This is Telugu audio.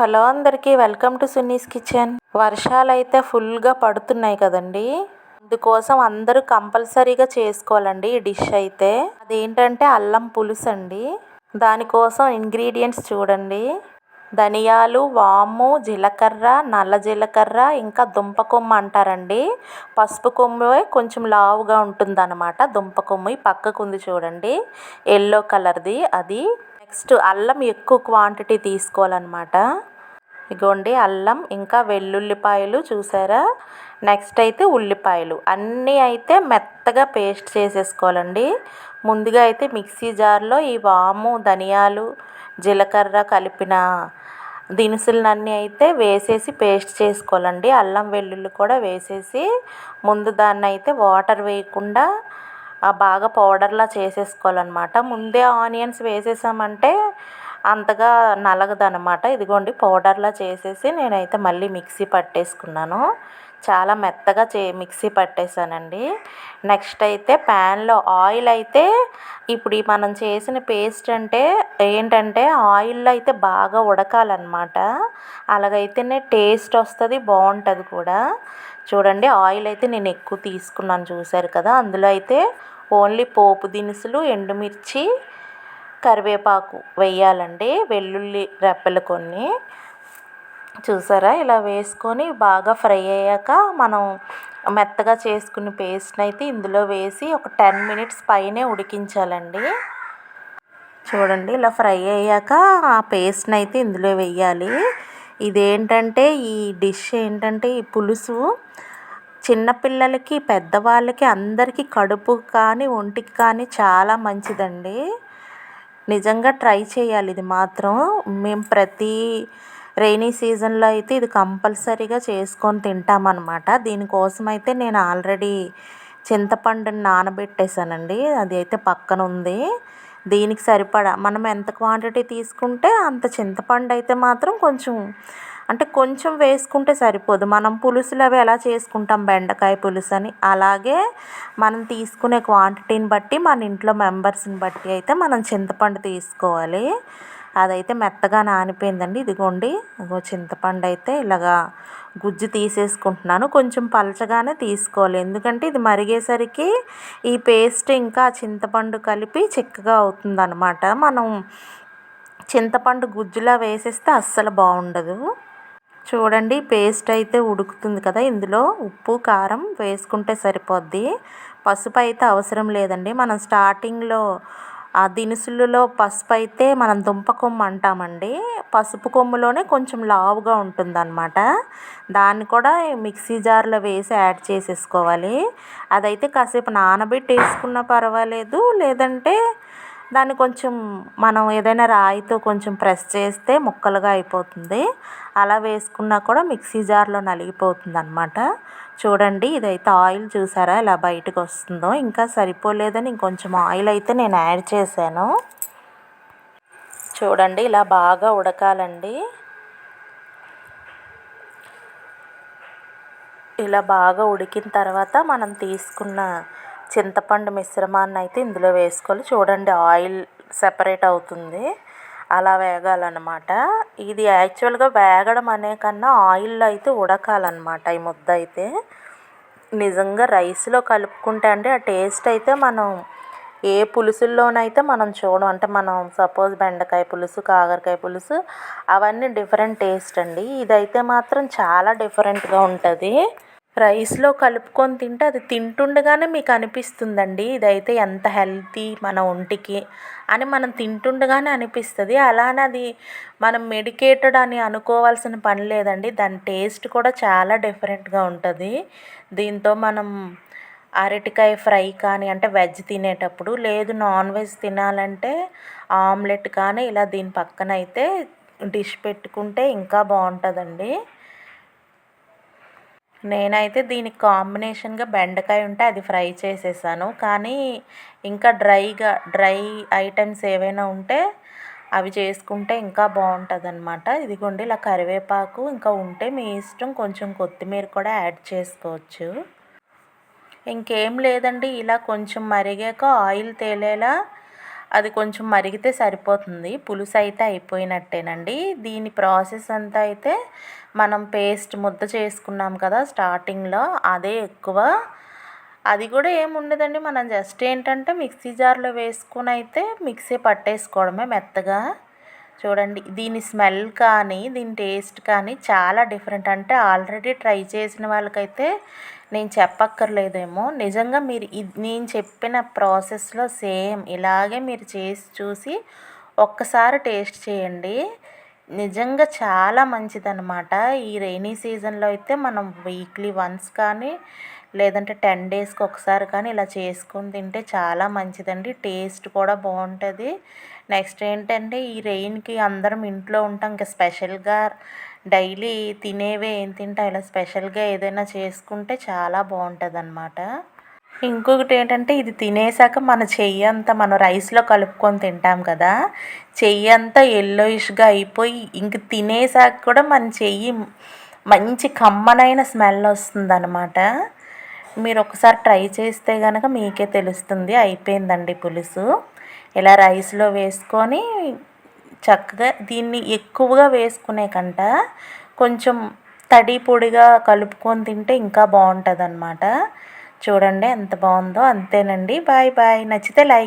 హలో అందరికీ వెల్కమ్ టు సున్నీస్ కిచెన్. వర్షాలు అయితే ఫుల్గా పడుతున్నాయి కదండి. అందుకోసం అందరూ కంపల్సరీగా చేసుకోవాలండి ఈ డిష్ అయితే. అదేంటంటే అల్లం పులుసు అండి దానికోసం ఇంగ్రీడియంట్స్ చూడండి. ధనియాలు వాము జీలకర్ర నల్ల జీలకర్ర ఇంకా దుంప కొమ్మ అంటారండి. పసుపు కొమ్ము కొంచెం లావుగా ఉంటుంది అనమాట దుంప కొమ్ము ఈ పక్కకు ఉంది చూడండి. ఎల్లో కలర్ది అది. నెక్స్ట్ అల్లం ఎక్కువ క్వాంటిటీ తీసుకోవాలన్నమాట. ఇగోండి అల్లం ఇంకా వెల్లుల్లిపాయలు చూసారా? నెక్స్ట్ అయితే ఉల్లిపాయలు. అన్నీ అయితే మెత్తగా పేస్ట్ చేసేసుకోవాలండి. ముందుగా అయితే మిక్సీ జార్లో ఈ వాము ధనియాలు జీలకర్ర కలిపిన దినుసులన్నీ అయితే వేసేసి పేస్ట్ చేసుకోవాలండి. అల్లం వెల్లుల్లి కూడా వేసేసి ముందు దాన్ని అయితే వాటర్ వేయకుండా బాగా పౌడర్లా చేసేసుకోవాలన్నమాట. ముందే ఆనియన్స్ వేసేసామంటే అంతగా నలగదనమాట ఇదిగోండి పౌడర్లా చేసేసి నేనైతే మళ్ళీ మిక్సీ పట్టేసుకున్నాను. చాలా మెత్తగా చే మిక్సీ పట్టేశానండి. నెక్స్ట్ అయితే ప్యాన్లో ఆయిల్ అయితే ఇప్పుడు మనం చేసిన పేస్ట్ అంటే ఏంటంటే ఆయిల్లో అయితే బాగా ఉడకాలన్నమాట. అలాగైతేనే టేస్ట్ వస్తుంది బాగుంటుంది కూడా. చూడండి ఆయిల్ అయితే నేను ఎక్కువ తీసుకున్నాను చూశారు కదా. అందులో అయితే ఓన్లీ పోపు దినుసులు ఎండుమిర్చి కరివేపాకు వేయాలండి. వెల్లుల్లి రెప్పలు కొన్ని చూసారా? ఇలా వేసుకొని బాగా ఫ్రై అయ్యాక మనం మెత్తగా చేసుకున్న పేస్ట్ని అయితే ఇందులో వేసి ఒక టెన్ మినిట్స్ పైనే ఉడికించాలండి. చూడండి ఇలా ఫ్రై అయ్యాక ఆ పేస్ట్ని అయితే ఇందులో వేయాలి. ఇదేంటంటే ఈ డిష్ ఏంటంటే ఈ పులుసు చిన్నపిల్లలకి పెద్దవాళ్ళకి అందరికీ కడుపు కానీ ఒంటికి కానీ చాలా మంచిదండి. నిజంగా ట్రై చేయాలి. ఇది మాత్రం మేము ప్రతి రైనీ సీజన్లో అయితే ఇది కంపల్సరీగా చేసుకొని తింటామన్నమాట. దీనికోసం అయితే నేను ఆల్రెడీ చింతపండుని నానబెట్టేశానండి. అది అయితే పక్కన ఉంది దీనికి సరిపడా మనం ఎంత క్వాంటిటీ తీసుకుంటే అంత చింతపండు అయితే మాత్రం కొంచెం అంటే కొంచెం వేసుకుంటే సరిపోదు. మనం పులుసులు అవి ఎలా చేసుకుంటాం? బెండకాయ పులుసు అని అలాగే మనం తీసుకునే క్వాంటిటీని బట్టి మన ఇంట్లో మెంబర్స్ని బట్టి అయితే మనం చింతపండు తీసుకోవాలి. అదైతే మెత్తగా నానిపోయిందండి. ఇదిగోండి. ఇగో చింతపండు అయితే ఇలాగా గుజ్జు తీసేసుకుంటున్నాను. కొంచెం పలచగానే తీసుకోవాలి. ఎందుకంటే ఇది మరిగేసరికి ఈ పేస్ట్ ఇంకా చింతపండు కలిపి చిక్కగా అవుతుందన్నమాట. మనం చింతపండు గుజ్జులా వేసేస్తే అస్సలు బాగుండదు. చూడండి పేస్ట్ అయితే ఉడుకుతుంది కదా. ఇందులో ఉప్పు కారం వేసుకుంటే సరిపోద్ది. పసుపు అయితే అవసరం లేదండి. మనం స్టార్టింగ్లో ఆ దినుసులలో పసుపు అయితే మనం దుంప కొమ్ము అంటామండి. పసుపు కొమ్ములోనే కొంచెం లావుగా ఉంటుందన్నమాట. దాన్ని కూడా మిక్సీ జార్లో వేసి యాడ్ చేసేసుకోవాలి. అదైతే కాసేపు నానబెట్టి వేసుకున్నా పర్వాలేదు. లేదంటే దాన్ని కొంచెం మనం ఏదైనా రాయితో కొంచెం ప్రెస్ చేస్తే ముక్కలుగా అయిపోతుంది. అలా వేసుకున్నా కూడా మిక్సీ జార్లో నలిగిపోతుంది అనమాట చూడండి ఇదైతే ఆయిల్ చూసారా ఇలా బయటకు వస్తుందో. ఇంకా సరిపోలేదని ఇంకొంచెం ఆయిల్ అయితే నేను యాడ్ చేశాను. చూడండి ఇలా బాగా ఉడకాలండి. ఇలా బాగా ఉడికిన తర్వాత మనం తీసుకున్న చింతపండు మిశ్రమాన్ని అయితే ఇందులో వేసుకోవాలి చూడండి ఆయిల్ సెపరేట్ అవుతుంది. అలా వేగాలన్నమాట. ఇది యాక్చువల్గా వేగడం అనే కన్నా ఆయిల్లో అయితే ఉడకాలన్నమాట ఈ ముద్ద అయితే. నిజంగా రైస్లో కలుపుకుంటే అంటే ఆ టేస్ట్ అయితే మనం ఏ పులుసుల్లోనైతే మనం చూడం అంటే మనం సపోజ్ బెండకాయ పులుసు కాకరకాయ పులుసు అవన్నీ డిఫరెంట్ టేస్ట్ అండి. ఇదైతే మాత్రం చాలా డిఫరెంట్గా ఉంటుంది. రైస్లో కలుపుకొని తింటే అది తింటుండగానే మీకు అనిపిస్తుందండి. ఇదైతే ఎంత హెల్తీ మన ఒంటికి అని మనం తింటుండగానే అనిపిస్తుంది. అలానే అది మనం మెడికేటెడ్ అని అనుకోవాల్సిన పని లేదండి. దాని టేస్ట్ కూడా చాలా డిఫరెంట్గా ఉంటుంది. దీంతో మనం అరటికాయ ఫ్రై కానీ అంటే వెజ్ తినేటప్పుడు లేదు నాన్ వెజ్ తినాలంటే ఆమ్లెట్ కానీ ఇలా దీని పక్కన అయితే డిష్ పెట్టుకుంటే ఇంకా బాగుంటుందండి. నేనైతే దీనికి కాంబినేషన్గా బెండకాయ ఉంటే అది ఫ్రై చేసేసాను. కానీ ఇంకా డ్రైగా డ్రై ఐటమ్స్ ఏవైనా ఉంటే అవి చేసుకుంటే ఇంకా బాగుంటుంది అనమాట ఇదిగోండి ఇలా కరివేపాకు ఇంకా ఉంటే మీ ఇష్టం కొంచెం కొత్తిమీర కూడా యాడ్ చేసుకోవచ్చు. ఇంకేం లేదండి ఇలా కొంచెం మరిగాక ఆయిల్ తేలేలా అది కొంచెం మరిగితే సరిపోతుంది. పులుసు అయితే అయిపోయినట్టేనండి. దీని ప్రాసెస్ అంతా అయితే మనం పేస్ట్ ముద్ద చేసుకున్నాం కదా స్టార్టింగ్లో అదే ఎక్కువ. అది కూడా ఏముండదండి మనం జస్ట్ ఏంటంటే మిక్సీ జార్లో వేసుకుని అయితే మిక్సీ పట్టేసుకోవడమే మెత్తగా. చూడండి దీని స్మెల్ కానీ దీని టేస్ట్ కానీ చాలా డిఫరెంట్. అంటే ఆల్రెడీ ట్రై చేసిన వాళ్ళకైతే నేను చెప్పక్కర్లేదేమో. నిజంగా మీరు నేను చెప్పిన ప్రాసెస్లో సేమ్. ఇలాగే మీరు చేసి చూసి ఒక్కసారి టేస్ట్ చేయండి. నిజంగా చాలా మంచిదన్నమాట. ఈ రైనీ సీజన్లో అయితే మనం వీక్లీ వన్స్ కానీ లేదంటే టెన్ డేస్కి ఒకసారి కానీ ఇలా చేసుకొని తింటే చాలా మంచిదండి. టేస్ట్ కూడా బాగుంటుంది. నెక్స్ట్ ఏంటంటే ఈ రెయిన్కి అందరం ఇంట్లో ఉంటాం ఇంకా స్పెషల్గా డైలీ తినేవే ఏం తింటా ఇలా స్పెషల్గా ఏదైనా చేసుకుంటే చాలా బాగుంటుంది అనమాట ఇంకొకటి ఏంటంటే ఇది తినేసాక మన చెయ్యి అంతా మనం రైస్లో కలుపుకొని తింటాం కదా చెయ్యి అంతా ఎల్లోయిష్గా అయిపోయి ఇంక తినేసాక కూడా మన చెయ్యి మంచి కమ్మనైన స్మెల్ వస్తుంది అనమాట మీరు ఒకసారి ట్రై చేస్తే కనుక మీకే తెలుస్తుంది అయిపోయిందండి పులుసు. ఇలా రైస్లో వేసుకొని చక్కగా దీన్ని ఎక్కువగా వేసుకునే కంట కొంచెం తడి పొడిగా కలుపుకొని తింటే ఇంకా బాగుంటుంది అనమాట చూడండి ఎంత బాగుందో. అంతేనండి. Bye bye. నచ్చితే లైక్